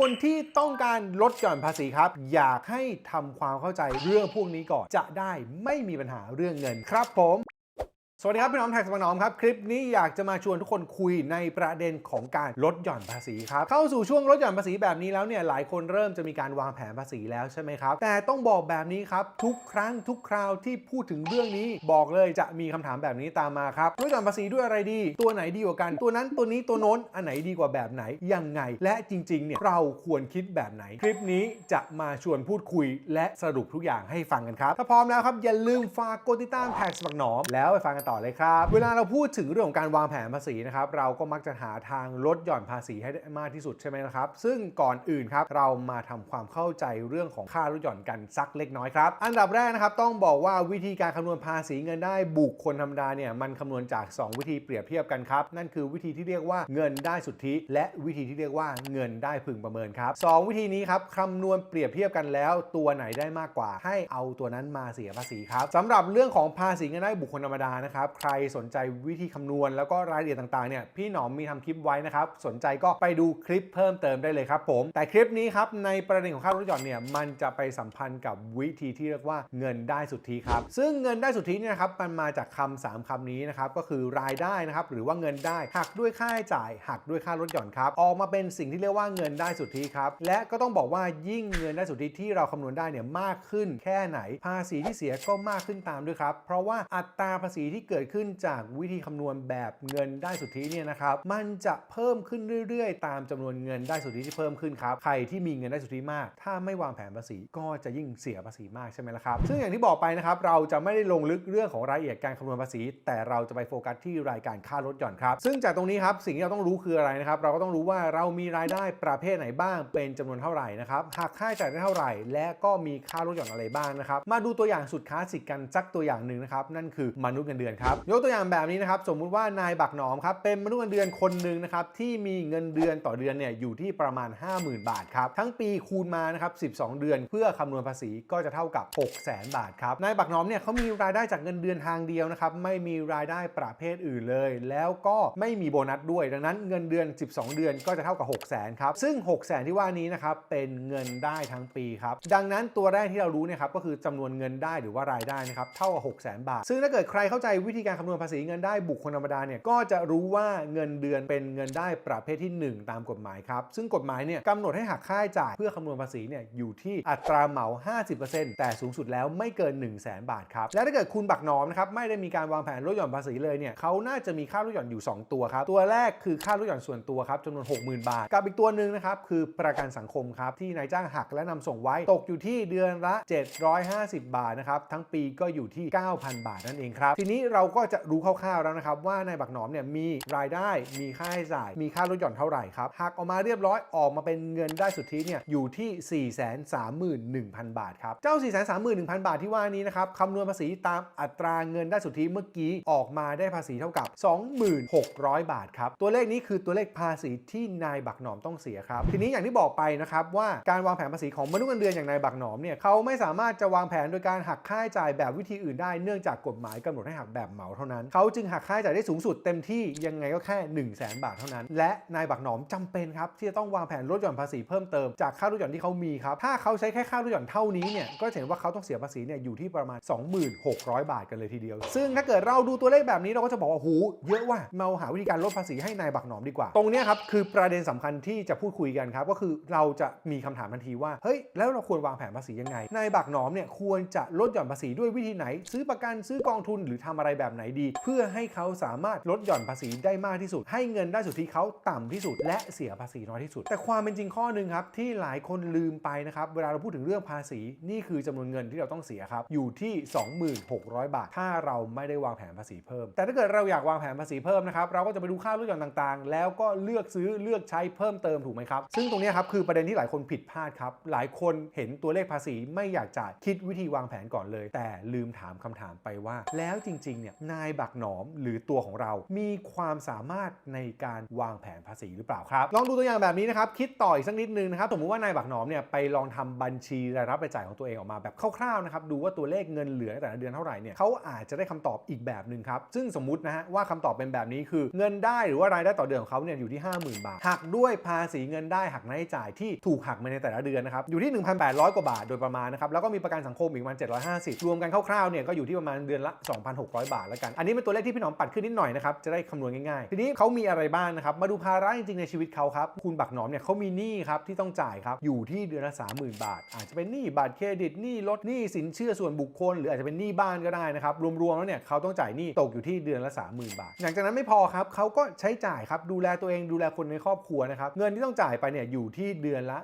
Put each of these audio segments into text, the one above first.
คนที่ต้องการลดหย่อนภาษีครับ อยากให้ทำความเข้าใจเรื่องพวกนี้ก่อนจะได้ไม่มีปัญหาเรื่องเงินครับผม สวัสดีครับ พี่น้องแท็กสมานอมครับ คลิปนี้อยากจะมาชวนทุกคนคุยในประเด็นของการลดหย่อนภาษีครับ เข้าสู่ช่วงลดหย่อนภาษีแบบนี้แล้วเนี่ยหลายคนเริ่มจะมีการวางแผนภาษีแล้วใช่ไหมครับ แต่ต้องบอกแบบนี้ครับ ทุกครั้งทุกคราวที่พูดถึงเรื่องนี้บอกเลยจะมีคำถามแบบนี้ตามมาครับลดหย่อนภาษีด้วยอะไรดี ตัวไหนดีกว่ากัน ตัวนั้นตัวนี้ตัวโน้นอันไหนดีกว่าแบบไหนยังไง และจริงๆเนี่ยเราควรคิดแบบไหน คลิปนี้จะมาชวนพูดคุย และสรุปทุกอย่างให้ฟังกันครับถ้าพร้อมแล้วครับอย่าลืมฝากกดติดตามแท็กสมักหนอมแล้วไปฟังกันต่อเลยครับ เวลาเราพูดถึงเรื่องของการวางแผนภาษีนะครับ เราก็มักจะหาทางลดหย่อนภาษีให้ได้มากที่สุดใช่ไหมครับ ซึ่งก่อนอื่นครับเรามาทำความเข้าใจเรื่องของค่าลดหย่อนกันสักเล็กน้อยครับ อันดับแรกนะครับต้องบอกว่าวิธีการคำนวณภาษีเงินได้บุคคลธรรมดาเนี่ยมันคำนวณจาก 2 วิธีเปรียบเทียบกันครับ นั่นคือวิธีที่เรียกว่าเงินได้สุทธิ และวิธีที่เรียกว่าเงินได้พึงประเมินครับสองวิธีนี้ครับคำนวณเปรียบเทียบกันแล้ว ตัวไหนได้มากกว่าให้เอาตัวนั้นมาเสียภาษีครับสำหรับเรื่องของภาษีเงินได้บุคคลธรรมดานะครับใครสนใจวิธีคำนวณ แล้วก็รายละเอียดต่างๆเนี่ยพี่หนอมมีทำคลิปไว้นะครับ สนใจก็ไปดูคลิปเพิ่มเติมได้เลยครับผม แต่คลิปนี้ครับในประเด็นของค่าลดหย่อนเนี่ยมันจะไปสัมพันธ์กับวิธีที่เรียกว่าเงินได้สุทธิครับ ซึ่งเงินได้สุทธิเนี่ยนะครับมันมาจากคำสามคำนี้นะครับก็คือรายได้นะครับหรือว่าเงินได้หักด้วยค่าใช้จ่าย หักด้วยค่าลดหย่อนครับ ออกมาเป็นสิ่งที่เรียกว่าเงินได้สุทธิครับและก็ต้องบอกว่ายิ่งเงินได้สุทธิที่เราคำนวณได้เนี่ยมากขึ้นแค่ไหน ภาษีที่เสียก็มากขึ้นตามด้วยครับเพราะว่าอัตราภาษีที่เกิดขึ้นจากวิธีคำนวณแบบเงินได้สุทธิเนี่ยนะครับมันจะเพิ่มขึ้นเรื่อยๆ ตามจำนวนเงินได้สุทธิที่เพิ่มขึ้นครับใครที่มีเงินได้สุทธิมาก ถ้าไม่วางแผนภาษีก็จะยิ่งเสียภาษีมากใช่ไหมล่ะครับซึ่งอย่างที่บอกไปนะครับเราจะไม่ได้ลงลึกเรื่องของรายละเอียดการคำนวณภาษี แต่เราจะไปโฟกัสที่รายการค่าลดหย่อนครับซึ่งจากตรงนี้ครับสิ่งที่เราต้องรู้คืออะไรนะครับเราก็ต้องรู้ว่าเรามีรายได้ประเภทไหนบ้าง เป็นจำนวนเท่าไหร่นะครับหักค่าใช้จ่ายได้เท่าไหร่ และก็มีค่าลดหย่อนอะไรบ้างนะครับมาดูตัวอย่างสุดคลาสสิกกันสักตัวอย่างหนึ่งนะครับนั่นคือมนุษย์เงินเดือนครับ ยกตัวอย่างแบบนี้นะครับ สมมุติว่านายบักหนอมครับ เป็นมนุษย์เงินเดือนคนหนึ่งนะครับ ที่มีเงินเดือนต่อเดือนเนี่ยอยู่ที่ประมาณ 50,000 บาทครับ ทั้งปีคูณมานะครับ 12 เดือน เพื่อคำนวณภาษีก็จะเท่ากับ 6 0 0 0 0 0 บาทครับ นายบักหนอมเนี่ยเขามีรายได้จากเงินเดือนทางเดียวนะครับ ไม่มีรายได้ประเภทอื่นเลย แล้วก็ไม่มีโบนัสด้วย ดังนั้นเงินเดือน 12 เดือนก็จะเท่ากับ 6 0 0 0 0 0ครับ ซึ่ง 6 0 0 0 0 0 ที่ว่านี้นะครับเป็นเงินได้ทั้งปีครับ ดังนั้นตัวแรกที่เรารู้เนี่ยครับก็คือจำนวนเงินได้หรือว่ารายได้นะครับเท่ากับ6 0 0 0 0 0 บาท ซึ่งถ้าเกิดใครเข้าใจวิธีการคำนวณภาษีเงินได้บุคคลธรรมดาเนี่ยก็จะรู้ว่าเงินเดือนเป็นเงินได้ประเภทที่ 1 ตามกฎหมายครับ ซึ่งกฎหมายเนี่ยกำหนดให้หักค่าใช้จ่ายเพื่อคำนวณภาษีเนี่ยอยู่ที่อัตราเหมา 50%แต่สูงสุดแล้วไม่เกิน 1 0 0 0 0แบาทครับ และถ้าเกิดคุณบักหนอมนะครับไม่ได้มีการวางแผนลดหย่อนภาษีเลยเนี่ยเขาน่าจะมีค่าลดหย่อนอยู่ 2 ตัวครับ ตัวแรกคือค่าลดหย่อนส่วนตัวครับจำนวน 60,000 บาท กับอีกตัวหนึ่งนะครับคือประกันสังคมครับที่นายจ้างหักและนำส่งไว้ตกอยู่ที่เดือนละ 750 บาทนะครับทั้งปีก็อยู่ที่ 9,000 บาทนั่นเองครับทีนี้เราก็จะรู้คร่าวๆแล้วนะครับ ว่านายบักหนอมเนี่ยมีรายได้มีค่าใช้จ่าย มีค่าลดหย่อนเท่าไหร่ครับหักออกมาเรียบร้อยออกมาเป็นเงินได้สุทธิเนี่ยอยู่ที่ 431,000 บาทครับเจ้า 431,000 บาทที่ว่านี้นะครับคำนวณภาษีตามอัตราเงินได้สุทธิเมื่อกี้ออกมาได้ภาษีเท่ากับ 2600 บาทครับตัวเลขนี้คือตัวเลขภาษีที่นายบักหนอมต้องเสียครับทีนี้อย่างที่บอกไปนะครับว่าการวางแผนภาษีของมนุษย์เงินเดือนอย่างนายบักหนอมเนี่ยเขาไม่สามารถจะวางแผนโดยการหักค่าใช้จ่ายแบบวิธีอื่นได้เนื่องจากกฎหมายกำหนดให้หักแบบเหมาเท่านั้น เขาจึงหักค่าใช้จ่ายได้สูงสุดเต็มที่ยังไงก็แค่ 1 0 0 0 0แบาทเท่านั้น และนายบักหนอมจำเป็นครับที่จะต้องวางแผนลดหย่อนภาษีเพิ่มเติมจากค่าลดหย่อนที่เขามีครับถ้าเขาใช้แค่ค่าลดหย่อนเท่านี้เนี่ยก็เห็นว่าเขาต้องเสียภาษีเนี่ยอยู่ที่ประมาณ 2600 บาทกันเลยทีเดียว ซึ่งถ้าเกิดเราดูตัวเลขแบบนี้เราก็จะบอกว่าหูเยอะว่ะเราหาวิธีการลดภาษีให้นายบักหนอมดีกว่า ตรงนี้ครับคือประเด็นสำคัญที่จะพูดคุยกันครับก็คือเราจะมีคำถามทันทีว่าเฮ้ยแล้วเราควรวางแผนภาษียังไงนายบักหนอมเนี่ยควรจะลดหย่อนภาษีด้วยวิธีไหน ซื้อประกันซื้อกองทุนหรือทำอะไรแบบไหนดี เพื่อให้เขาสามารถลดหย่อนภาษีได้มากที่สุด ให้เงินได้สุทธิเขาต่ำที่สุด และเสียภาษีน้อยที่สุด แต่ความเป็นจริงข้อหนึ่งครับที่หลายคนลืมไปนะครับเวลาเราพูดถึงเรื่องภาษีนี่คือจำนวนเงินที่เราต้องเสียครับอยู่ที่ 2600 บาท ถ้าเราไม่ได้วางแผนภาษีเพิ่ม แต่ถ้าเกิดเราอยากวางแผนภาษีเพิ่มนะครับเราก็จะไปดูค่าลดหย่อนต่างๆ แล้วก็เลือกซื้อเลือกใช้เพิ่มเติมถูกไหมครับซึ่งตรงนี้ครับคือประเด็นที่หลายคนผิดพลาดครับหลายคนเห็นตัวเลขภาษีไม่อยากจ่ายคิดวิธีวางแผนก่อนเลย แต่ลืมถามคำถามไปว่า แล้วจริงเนี่ยนายบักหนอมหรือตัวของเรา มีความสามารถในการวางแผนภาษีหรือเปล่าครับลองดูตัวอย่างแบบนี้นะครับคิดต่ออีกสักนิดนึงนะครับสมมติว่านายบักหนอมเนี่ยไปลองทำบัญชีรายรับรายจ่ายของตัวเองออกมาแบบคร่าวๆนะครับดูว่าตัวเลขเงินเหลือแต่ละเดือนเท่าไหร่เนี่ยเขาอาจจะได้คำตอบอีกแบบหนึ่งครับซึ่งสมมตินะฮะว่าคำตอบเป็นแบบนี้คือเงินได้หรือว่ารายได้ต่อเดือนของเขาเนี่ยอยู่ที่ 50,000 บาทหักด้วยภาษีเงินได้หักรายจ่ายที่ถูกหักมาในแต่ละเดือนนะครับอยู่ที่ 1,800 กว่าบาทโดยประมาณนะครับแล้วก็มีประกันสังคมอีกประมาณ750 รวมกันคร่าวๆเนี่ยก็อยู่ที่ประมาณเดือนละ 2,600บาทแล้วกัน อันนี้เป็นตัวเลขที่พี่หนอมปัดขึ้นนิดหน่อยนะครับ จะได้คำนวณง่ายๆ ทีนี้เขามีอะไรบ้างนะครับ มาดูภาระจริงๆในชีวิตเขาครับ คุณบักหนอมเนี่ยเขามีหนี้ครับที่ต้องจ่ายครับ อยู่ที่เดือนละ30,000 บาท อาจจะเป็นหนี้บัตรเครดิต หนี้รถ หนี้สินเชื่อส่วนบุคคล หรืออาจจะเป็นหนี้บ้านก็ได้นะครับ รวมๆแล้วเนี่ยเขาต้องจ่ายหนี้ตกอยู่ที่เดือนละ30,000 บาท หลังจากนั้นไม่พอครับเขาก็ใช้จ่ายครับ ดูแลตัวเอง ดูแลคนในครอบครัวนะครับ เงินที่ต้องจ่ายไปเนี่ยอยู่ที่เดือนละ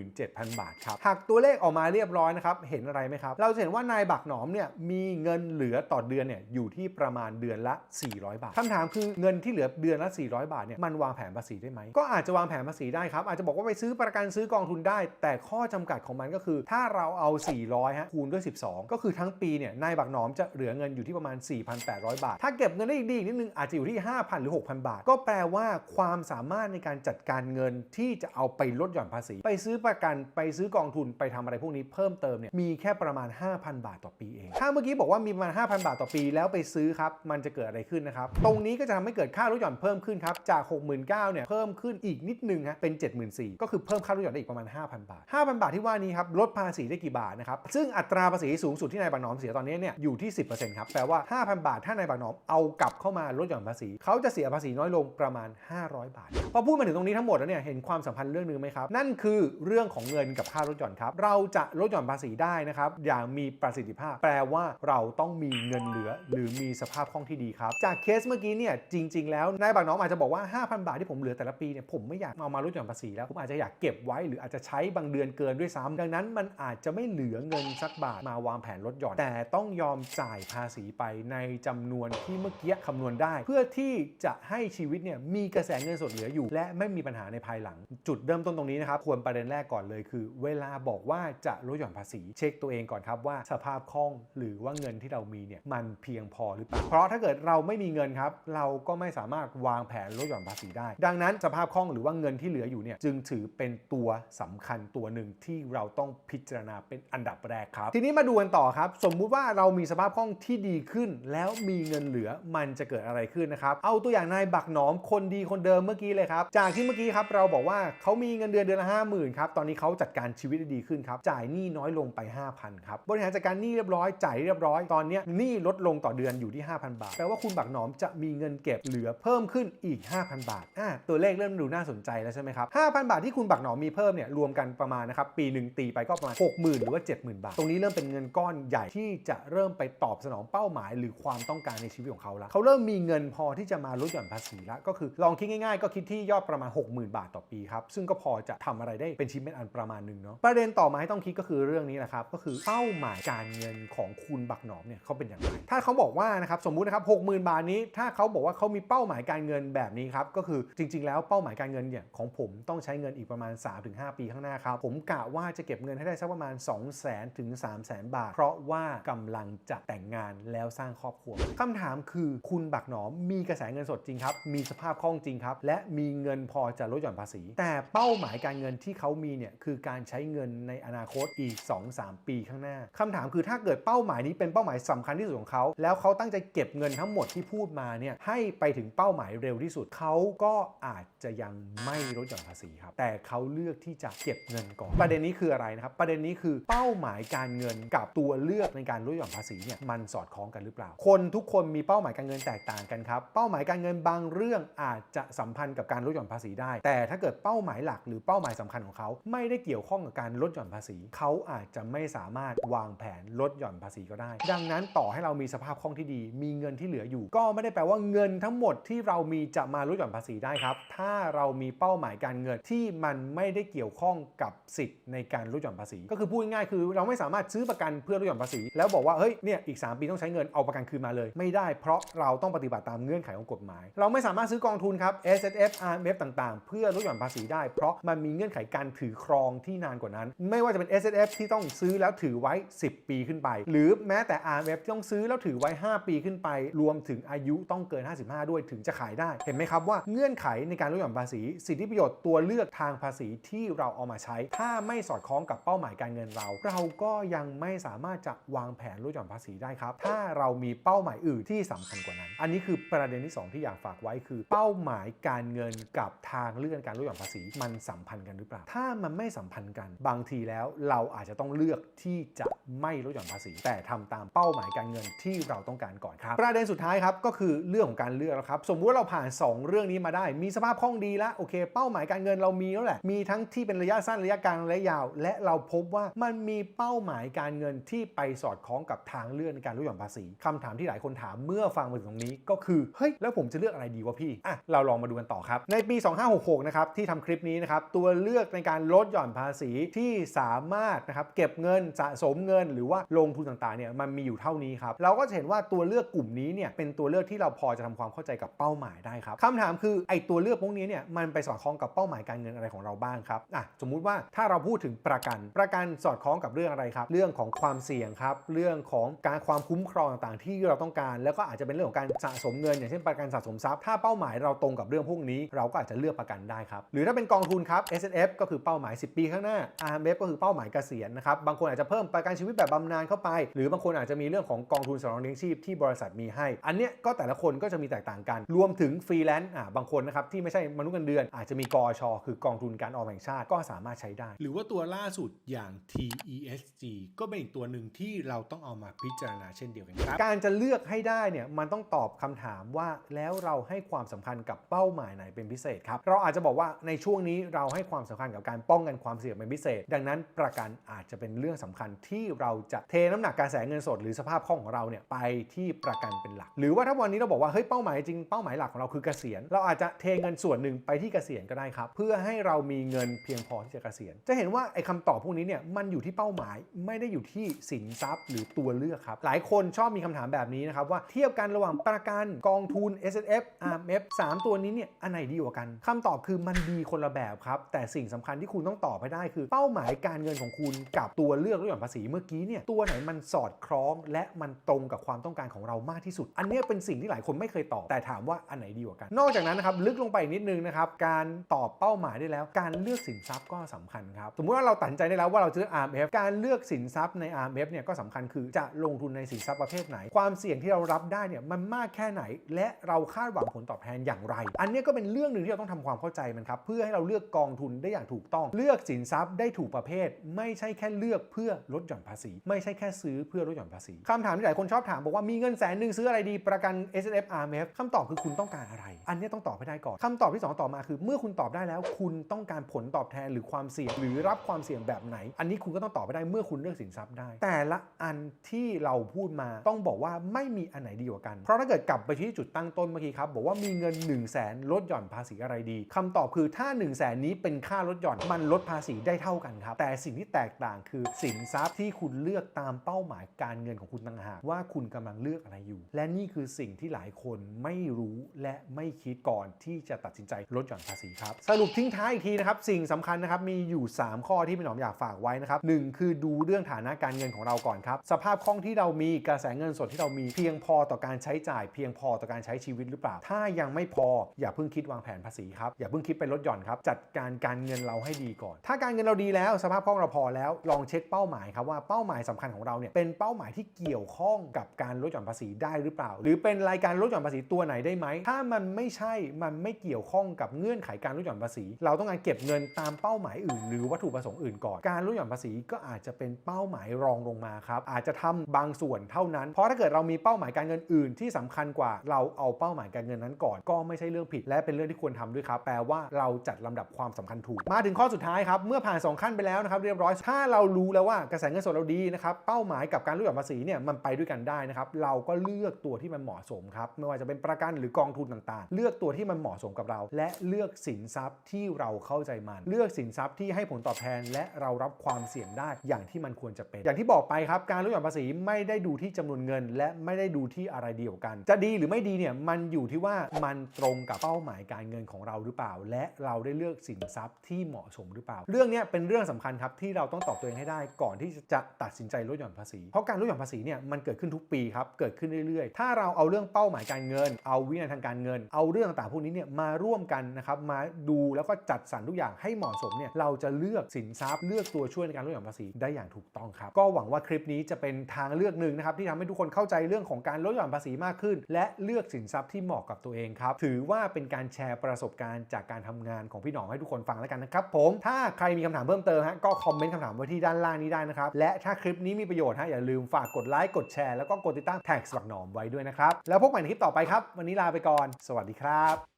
17,000 บาทครับหักตัวเลขออกมาเรียบร้อยนะครับ เห็นอะไรไหมครับ เราจะเห็นว่านายบักหนอมเนี่ยมีเงินเหลือต่อเดือนเนี่ยอยู่ที่ประมาณเดือนละ 400 บาทคำถามคือเงินที่เหลือเดือนละ 400 บาทเนี่ยมันวางแผนภาษีได้ไหมก็อาจจะวางแผนภาษีได้ครับอาจจะบอกว่าไปซื้อประกันซื้อกองทุนได้ แต่ข้อจำกัดของมันก็คือ ถ้าเราเอา 400ฮะคูณด้วย 12 ก็คือทั้งปีเนี่ยนายบักหนอมจะเหลือเงินอยู่ที่ประมาณ 4,800 บาท ถ้าเก็บเงินได้อีกดีนิดนึงอาจจะอยู่ที่ 5,000 หรือ 6,000 บาท ก็แปลว่าความสามารถในการจัดการเงินที่จะเอาไปลดหย่อนภาษี ไปซื้อประกันไปซื้อกองทุนไปทำอะไรพวกนี้เพิ่มเติมเนี่ยมีแค่ประมาณ 5,000 บาทต่อปีเอง ถ้าเมื่อกี้บอกว่ามีประมาณ 5,000 บาทต่อปีแล้วไปซื้อครับ มันจะเกิดอะไรขึ้นนะครับ ตรงนี้ก็จะทำให้เกิดค่าลดหย่อนเพิ่มขึ้นครับ จาก 69,000เนี่ย เพิ่มขึ้นอีกนิดนึงฮะ เป็น 74,000ก็คือเพิ่มค่าลดหย่อนได้อีกประมาณ 5,000 บาท 5,000 บาทที่ว่านี้ครับ ลดภาษีได้กี่บาทนะครับ ซึ่งอัตราภาษีสูงสุดที่นายบักหนอมเสียตอนนี้เนี่ย อยู่ที่ 10%ครับ แปลว่า 5,000 บาท ถ้านายบักหนอมเอากลับเข้ามาลดหย่อนภาษี เขาจะเสียภาษีน้อยลงประมาณ 500 บาท พอพูดมาถึงตรงนี้ทั้งหมดแล้วเนี่ย เห็นความสัมพันธ์เรื่องนึงไหมครับ นั่นคือเรื่องของเงินกับค่าลดหย่อนครับ เราจะลดหย่อนภาษีได้นะครับ อย่างมีประสิทธิภาพ แปลว่าเราต้องมีเงินเหลือหรือมีสภาพคล่องที่ดีครับ จากเคสเมื่อกี้เนี่ยจริง ๆ แล้วนายบักหนอมอาจจะบอกว่า 5,000 บาทที่ผมเหลือแต่ละปีเนี่ยผมไม่อยากเอามาลดหย่อนภาษีแล้ว ผมอาจจะอยากเก็บไว้หรืออาจจะใช้บางเดือนเกินด้วยซ้ำดังนั้นมันอาจจะไม่เหลือเงินสักบาทมาวางแผนลดหย่อน แต่ต้องยอมจ่ายภาษีไปในจำนวนที่เมื่อกี้คำนวณได้ เพื่อที่จะให้ชีวิตเนี่ยมีกระแสเงินสดเหลืออยู่ และไม่มีปัญหาในภายหลัง จุดเริ่มต้นตรงนี้นะครับควรประเด็นแรกก่อนเลยคือ เวลาบอกว่าจะลดหย่อนภาษี เช็คตัวเองก่อนครับว่าสภาพคล่องหรือว่าเงินที่เรามีเนี่ยมันเพียงพอหรือเปล่า เพราะถ้าเกิดเราไม่มีเงินครับ เราก็ไม่สามารถวางแผนลดหย่อนภาษีได้ ดังนั้นสภาพคล่องหรือว่าเงินที่เหลืออยู่เนี่ยจึงถือเป็นตัวสำคัญตัวหนึ่งที่เราต้องพิจารณาเป็นอันดับแรกครับ ทีนี้มาดูกันต่อครับ สมมุติว่าเรามีสภาพคล่องที่ดีขึ้น แล้วมีเงินเหลือมันจะเกิดอะไรขึ้นนะครับ เอาตัวอย่างนายบักหนอมคนดีคนเดิมเมื่อกี้เลยครับ จากที่เมื่อกี้ครับเราบอกว่าเขามีเงินเดือนเดือนละห้าหมื่นครับ ตอนนี้เขาจัดการชีวิตได้ดีขึ้นครับ จ่ายหนี้น้อยลงไป 5,000ครับ บริหารจัดการหนี้เรียบร้อย จ่ายเรียบร้อย ตอนนี้หนี้ลดลงต่อเดือนอยู่ที่ 5,000 บาท แปลว่าคุณบักหนอมจะมีเงินเก็บเหลือเพิ่มขึ้นอีก 5,000 บาทอ่าตัวเลขเริ่มดูน่าสนใจแล้วใช่ไหมครับ5,000 บาทที่คุณบักหนอมมีเพิ่มเนี่ยรวมกันประมาณนะครับปีหนึ่งตีไปก็ประมาณ60,000 หรือว่า 70,000 บาท ตรงนี้เริ่มเป็นเงินก้อนใหญ่ที่จะเริ่มไปตอบสนองเป้าหมาย หรือความต้องการในชีวิตของเขาล้วเขาเริ่มมีเงินพอที่จะมาลดหย่อนภาษีล้วก็คือลองคิดง่ายๆ ก็คิดที่ยอดประมาณ 60,000 บาทต่อปีครับซึ่งก็พอจะทำอะไรได้เป็นชิ้นเป็นอันประมาณหนึ่งเนาะประเด็นต่อมาให้ต้องคิดก็คือเรื่องนี้แหละครับก็คือเป้าหมายการเงินของคุณบักหนอมเนี่ยเขาเป็นอย่างไรถ้าเขาบอกอกว่านะครับสมมุตินะครับ60,000บาทนี้ ถ้าเขาบอกว่าเขามีเป้าหมายการเงินแบบนี้ครับก็คือจริง ๆ แล้วเป้าหมายการเงินเนี่ยของผมต้องใช้เงินอีกประมาณ 3-5 ปีข้างหน้าครับผมกะว่าจะเก็บเงินให้ได้สักประมาณ 2 0 0 0 0 0ถึง3 0 0 0 0 0 บาท เพราะว่ากำลังจะแต่งงานแล้วสร้างครอบครัวคำถามคือคุณบักหนอมมีกระแสเงินสดจริงครับมีสภาพคล่องจริงครับและมีเงินพอจะลดหย่อนภาษี แต่เป้าหมายการเงินที่เขามีเนี่ยคือการใช้เงินในอนาคตอีก 2-3 ปีข้างหน้าคำถามคือถ้าเกิดเป้าหมายนี้เป็นเป้าหมายสำคัญที่สุดของเขาแล้วเขาตั้งใจเก็บเงินทั้งหมดที่พูดมาเนี่ยให้ไปถึงเป้าหมายเร็วที่สุดเขาก็อาจจะยังไม่ลดหย่อนภาษีครับ แต่เขาเลือกที่จะเก็บเงินก่อน ประเด็นนี้คืออะไรนะครับ ประเด็นนี้คือเป้าหมายการเงินกับตัวเลือกในการลดหย่อนภาษีเนี่ยมันสอดคล้องกันหรือเปล่า คนทุกคนมีเป้าหมายการเงินแตกต่างกันครับ เป้าหมายการเงินบางเรื่องอาจจะสัมพันธ์กับการลดหย่อนภาษีได้ แต่ถ้าเกิดเป้าหมายหลักหรือเป้าหมายสำคัญของเขาไม่ได้เกี่ยวข้องกับการลดหย่อนภาษี เขาอาจจะไม่สามารถวางแผนลดหย่อนภาษีก็ได้ ดังนั้นต่อให้เรามีสภาพล่องที่ดี มีเงินที่เหลืออยู่ ก็ไม่ได้แปลว่าเงินทั้งหมดที่เรามีจะมาลดหย่อนภาษีได้ครับ ถ้าเรามีเป้าหมายการเงินที่มันไม่ได้เกี่ยวข้องกับสิทธิ์ในการลดหย่อนภาษี ก็คือพูดง่ายๆคือเราไม่สามารถซื้อประกันเพื่อลดหย่อนภาษี แล้วบอกว่าเฮ้ยเนี่ยอีก 3 ปีต้องใช้เงินเอาประกันคืนมาเลย ไม่ได้เพราะเราต้องปฏิบัติตามเงื่อนไขของกฎหมาย เราไม่สามารถซื้อกองทุนครับ S S F R M F ต่างๆ เพื่อลดหย่อนภาษีได้ เพราะมันมีเงื่อนไขการถือครองที่นานกว่านั้น ไม่ว่าจะเป็น S S F ที่ต้องซื้อแล้วถือไว้ 10 ปีขึ้นไป หรือแม้แต่ R M F ที่ต้องซื้อแล้วถือไว้ว้ 5 ปีขึ้นไป รวมถึงอายุต้องเกิน 55 ด้วยถึงจะขายได้ เห็นไหมครับว่าเงื่อนไขในการลดหย่อนภาษี สิทธิประโยชน์ตัวเลือกทางภาษีที่เราเอามาใช้ ถ้าไม่สอดคล้องกับเป้าหมายการเงินเรา เราก็ยังไม่สามารถจะวางแผนลดหย่อนภาษีได้ครับ ถ้าเรามีเป้าหมายอื่นที่สำคัญกว่านั้น อันนี้คือประเด็นที่สองที่อยากฝากไว้คือ เป้าหมายการเงินกับทางเลื่อนการลดหย่อนภาษีมันสัมพันธ์กันหรือเปล่า ถ้ามันไม่สัมพันธ์กัน บางทีแล้วเราอาจจะต้องเลือกที่จะไม่ลดหย่อนภาษี แต่ทำตามเป้าหมายการเงินที่เราต้องการก่อนครับ ประเด็นสุดท้ายครับก็คือเรื่องของการเลือกแล้วครับ สมมุติว่าเราผ่าน 2 เรื่องนี้มาได้ มีสภาพคล่องดีแล้วโอเค เป้าหมายการเงินเรามีแล้วแหละ มีทั้งที่เป็นระยะสั้นระยะกลางระยะยาว และเราพบว่ามันมีเป้าหมายการเงินที่ไปสอดคล้องกับทางเลือกในการลดหย่อนภาษีคำถามที่หลายคนถามเมื่อฟังมาถึงตรงนี้ก็คือเฮ้ยแล้วผมจะเลือกอะไรดีวะพี่อะเราลองมาดูกันต่อครับในปี 2566นะครับที่ทำคลิปนี้นะครับตัวเลือกในการลดหย่อนภาษีที่สามารถนะครับเก็บเงินสะสมเงิน หรือว่าลงทุนต่างๆเนี่ยมันมีอยู่เท่านี้ครับเราก็จะเห็นว่าตัวเลือกกลุ่มนี้เนี่ยเป็นตัวเลือกที่เราพอจะทำความเข้าใจกับเป้าหมายได้ครับคำถามคือไอ้ตัวเลือกพวกนี้เนี่ยมันไปสอดคล้องกับเป้าหมายการเงินอะไรของเราบ้างครับอะสมมุติว่าถ้าเราพูดถึงประกัน ประกันสอดคล้องกับเรื่องอะไรครับ เรื่องของความเสี่ยงครับ เรื่องของการความคุ้มครองต่างๆ ที่เราต้องการ แล้วก็อาจจะเป็นเรื่องของการสะสมเงิน อย่างเช่นประกันสะสมทรัพย์ ถ้าเป้าหมายเราตรงกับเรื่องพวกนี้ เราก็อาจจะเลือกประกันได้ครับ หรือถ้าเป็นกองทุนครับ S F ก็คือเป้าหมาย 10 ปีข้างหน้า R M F ก็คือเป้าหมายเกษียณนะครับ บางคนอาจจะเพิ่มประกันชีวิตแบบบำนาญเข้าไป หรือบางคนอาจจะมีเรื่องของกองทุนสำรองเลี้ยงชีพที่บริษัทมีให้ อันเนี้ยก็แต่ละคนก็จะมีแตกต่างกัน รวมถึงฟรีแลนซ์อ่าบางคนนะครับที่ไม่ใช่มนุษย์เงินเดือน อาจจะมีกอชคือกองทุนการออมแห่งชาติก็สามารถใช้ได้ หรือว่าตัวล่าสุดอย่าง TESG ก็เป็นอีกตัวหนึ่งที่เราต้องเอามาพิจารณาเช่นเดียวกันครับการจะเลือกให้ได้เนี่ยมันต้องตอบคำถามว่าแล้วเราให้ความสำคัญกับเป้าหมายไหนเป็นพิเศษครับเราอาจจะบอกว่าในช่วงนี้เราให้ความสำคัญกับการป้องกันความเสี่ยงเป็นพิเศษ ดังนั้นประกันอาจจะเป็นเรื่องสำคัญที่เราจะเทน้ำหนักการแสเงินสดหรือสภาพคล่องของเราเนี่ยไปที่ประกันเป็นหลัก หรือว่าถ้าวันนี้เราบอกว่าเฮ้ยเป้าหมายจริงเป้าหมายหลักของเราคือเกษียณ เราอาจจะเทเงินส่วนหนึ่งไปที่เกษียณก็ได้ครับเพื่อให้เรามีเงินเพียงพอที่จะเกษียณ จะเห็นว่าไอ้คำตอบพวกนี้เนี่ยมันอยู่ที่เป้าหมายไม่ได้อยู่ที่สินทรัพย์ หรือตัวเลือกครับหลายคนชอบมีคำถามแบบนี้นะครับว่าเทียบกันระหว่างประกันกองทุน S S F R M F 3ตัวนี้เนี่ยอันไหนดีกว่ากันคำตอบคือมันดีคนละแบบครับแต่สิ่งสำคัญที่คุณต้องตอบให้ได้คือ เป้าหมายการเงินของคุณกับตัวเลือกลดหย่อนภาษีเมื่อกี้เนี่ยตัวไหนมันสอดคล้องและมันตรงกับความความต้องการของเรามากที่สุด อันนี้เป็นสิ่งที่หลายคนไม่เคยตอบ แต่ถามว่าอันไหนดีกว่ากัน นอกจากนั้นนะครับลึกลงไปนิดนึงนะครับการตอบเป้าหมายได้แล้ว การเลือกสินทรัพย์ก็สำคัญครับสมมุติว่าเราตัดใจได้แล้วว่าเราจะเลือก RMF การเลือกสินทรัพย์ใน RMF เนี่ยก็สำคัญคือจะลงทุนในสินทรัพย์ประเภทไหน ความเสี่ยงที่เรารับได้เนี่ยมันมากแค่ไหน และเราคาดหวังผลตอบแทนอย่างไร อันนี้ก็เป็นเรื่องหนึ่งที่เราต้องทำความเข้าใจมันครับเพื่อให้เราเลือกกองทุนได้อย่างถูกต้อง เลือกสินทรัพย์ได้ถูกประเภท ไม่ใช่แค่เลือกเพื่อลดหย่อนภาษี ไม่ใช่แค่ซื้อเพื่อลดหย่อนภาษีคำถามที่หลายคนชอบถามบอกว่ามีเงินแสนหนึ่งซื้ออะไรดีประกัน S F R M F คำตอบคือคุณต้องการอะไร อันนี้ต้องตอบให้ได้ก่อนคำตอบที่สองต่อมาคือ เมื่อคุณตอบได้แล้ว คุณต้องการผลตอบแทนหรือความเสี่ยง หรือรับความเสี่ยงแบบไหน อันนี้คุณก็ต้องตอบไปได้เมื่อคุณเลือกสินทรัพย์ได้ แต่ละอันที่เราพูดมาต้องบอกว่าไม่มีอันไหนดีกว่ากัน เพราะถ้าเกิดกลับไปที่จุดตั้งต้นเมื่อกี้ครับบอกว่ามีเงิน 1 0 0 0 0แสนลดหย่อนภาษีอะไรดีคำตอบคือถ้า 1 0 0 0 0แสนนี้เป็นค่าลดหย่อนมันลดภาษีได้เท่ากันครับแต่สิ่งที่แตกต่างคือสินทรัพย์ที่คุณเลือกตามเป้าหมายการเงินของคุณต่างหากว่าคุณกำลังเลือกอะไรอยู่ และนี่คือสิ่งที่หลายคนไม่รู้และไม่คิดก่อนที่จะตัดสินใจลดหย่อนภาษีครับ สรุปทิ้งท้ายอีกทีนะครับ สิ่งสำคัญนะครับมีอยู่ 3 ข้อที่พี่หนอมอยากฝากไว้นะครับหนึ่งคือดูเรื่องฐานะการเงินของเราก่อนครับสภาพคล่องที่เรามีกระแสเงินสดที่เรามีเพียงพอต่อการใช้จ่าย เพียงพอต่อการใช้ชีวิตหรือเปล่า ถ้ายังไม่พออย่าเพิ่งคิดวางแผนภาษีครับอย่าเพิ่งคิดไปลดหย่อนครับจัดการการเงินเราให้ดีก่อน ถ้าการเงินเราดีแล้วสภาพคล่องเราพอแล้วลองเช็คเป้าหมายครับว่าเป้าหมายสำคัญของเราเนี่ยเป็นเป้าหมายที่เกี่ยวข้องกับการลดหย่อนภาษีได้หรือเปล่า หรือเป็นรายการลดหย่อนภาษีตัวไหนได้ไหม ถ้ามันไม่ใช่มันไม่เกี่ยวข้องกับเงื่อนไขการลดหย่อนภาษี เราต้องการเก็บเงินตามเป้าหมายอื่น หรือวัตถุประสงค์อื่นก่อนการลดหย่อนภาษีก็อาจจะเป็นเป้าหมายรองลงมาครับอาจจะทำบางส่วนเท่านั้น เพราะถ้าเกิดเรามีเป้าหมายการเงินอื่น ที่สำคัญกว่าเราเอาเป้าหมายการเงินนั้นก่อน ก็ไม่ใช่เรื่องผิด และเป็นเรื่องที่ควรทำด้วยครับแปลว่าเราจัดลำดับความสำคัญถูก มาถึงข้อสุดท้ายครับเมื่อผ่านสองขั้นไปแล้วนะครับเรียบร้อยถ้าเรารู้แล้วว่ากระแสเงินสดเราดีนะครับเป้าหมายกับการลดหย่อนภาษีเนี่ยมันไปด้วยกันได้นะครับเราก็เลือกตัวที่มันเหมาะสมครับไม่ว่าจะเป็นประกันหรือกองทุนต่างๆ เลือกตัวที่มันเหมาะสมกับเรา และเลือกสินทรัพย์ที่เราเข้าใจมัน เลือกสินทรัพย์ที่ให้ผลตอบแทน และเรารับความเสี่ยงได้อย่างที่มันควรจะเป็น อย่างที่บอกไปครับการลดหย่อนภาษีไม่ได้ดูที่จำนวนเงิน และไม่ได้ดูที่อะไรเดียวกัน จะดีหรือไม่ดีเนี่ยมันอยู่ที่ว่ามันตรงกับเป้าหมายการเงินของเราหรือเปล่า และเราได้เลือกสินทรัพย์ที่เหมาะสมหรือเปล่า เรื่องนี้เป็นเรื่องสำคัญครับที่เราต้องตอบตัวเองให้ได้ ก่อนที่จะตัดสินใจลดหย่อนภาษี เพราะการลดหย่อนภาษีเนี่ยมันเกิดขึ้นทุกปีปีครับเกิดขึ้นเรื่อยๆ ถ้าเราเอาเรื่องเป้าหมายการเงิน เอาวินัยทางการเงิน เอาเรื่องต่างๆพวกนี้เนี่ยมาร่วมกันนะครับมาดูแล้วก็จัดสรรทุกอย่างให้เหมาะสมเนี่ยเราจะเลือกสินทรัพย์เลือกตัวช่วยในการลดหย่อนภาษีได้อย่างถูกต้องครับ ก็หวังว่าคลิปนี้จะเป็นทางเลือกหนึ่งนะครับที่ทำให้ทุกคนเข้าใจเรื่องของการลดหย่อนภาษีมากขึ้น และเลือกสินทรัพย์ที่เหมาะกับตัวเองครับถือว่าเป็นการแชร์ประสบการณ์จากการทำงานของพี่หนอมให้ทุกคนฟังแล้วกันนะครับผมถ้าใครมีคำถามเพิ่มเติมฮะก็คอมเมนต์คำถามไว้ที่ด้านล่างนี้ได้นะครับและถ้าคลิปนี้มีประโยชน์ฮะอย่าลืมฝากกดไลค์กดแชร์แล้วก็กดติดตามแท็กสวักหนอมไว้ด้วยนะครับ แล้วพบกันใหม่ในคลิปต่อไปครับ วันนี้ลาไปก่อน สวัสดีครับ